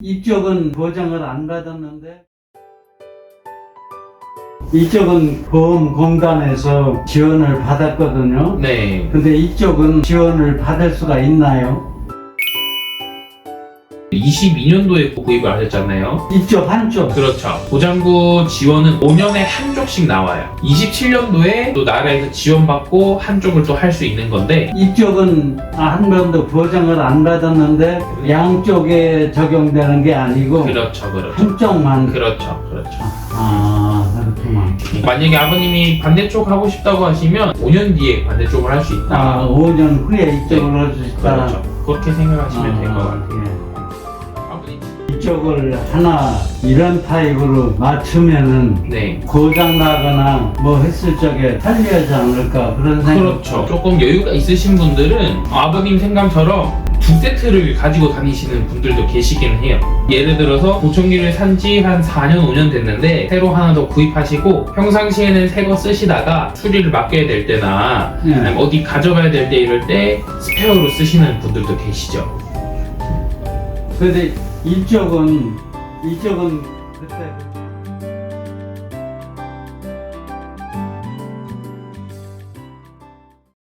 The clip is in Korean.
이쪽은 보장을 안 받았는데 이쪽은 보험공단에서 지원을 받았거든요. 네. 근데 이쪽은 지원을 받을 수가 있나요? 22년도에 구입을 하셨잖아요. 이쪽 한쪽. 그렇죠. 보장구 지원은 5년에 한 쪽씩 나와요. 27년도에 또 나라에서 지원받고 한 쪽을 또 할 수 있는 건데 이쪽은 한 번도 보장을 안 받았는데 양쪽에 적용되는 게 아니고 그렇죠, 그렇죠. 한쪽만. 그렇죠, 그렇죠. 아 그렇구만. 만약에 아버님이 반대쪽 하고 싶다고 하시면 5년 뒤에 반대쪽을 할 수 있다. 아 5년 후에 이쪽으로 해주시다. 그렇죠. 그렇게 생각하시면 될것 아, 같아요. 예. 이쪽을 하나 이런 타입으로 맞추면은 네. 고장 나거나 뭐 했을 적에 편리하지 않을까 그런 생각. 그렇죠. 조금 여유가 있으신 분들은 아버님 생각처럼 두 세트를 가지고 다니시는 분들도 계시기는 해요. 예를 들어서 보청기를 산 지 한 4년, 5년 됐는데 새로 하나 더 구입하시고 평상시에는 새 거 쓰시다가 수리를 맡겨야 될 때나 예. 아니면 어디 가져가야 될 때 이럴 때 스페어로 쓰시는 분들도 계시죠. 근데 이쪽은 이쪽은 그때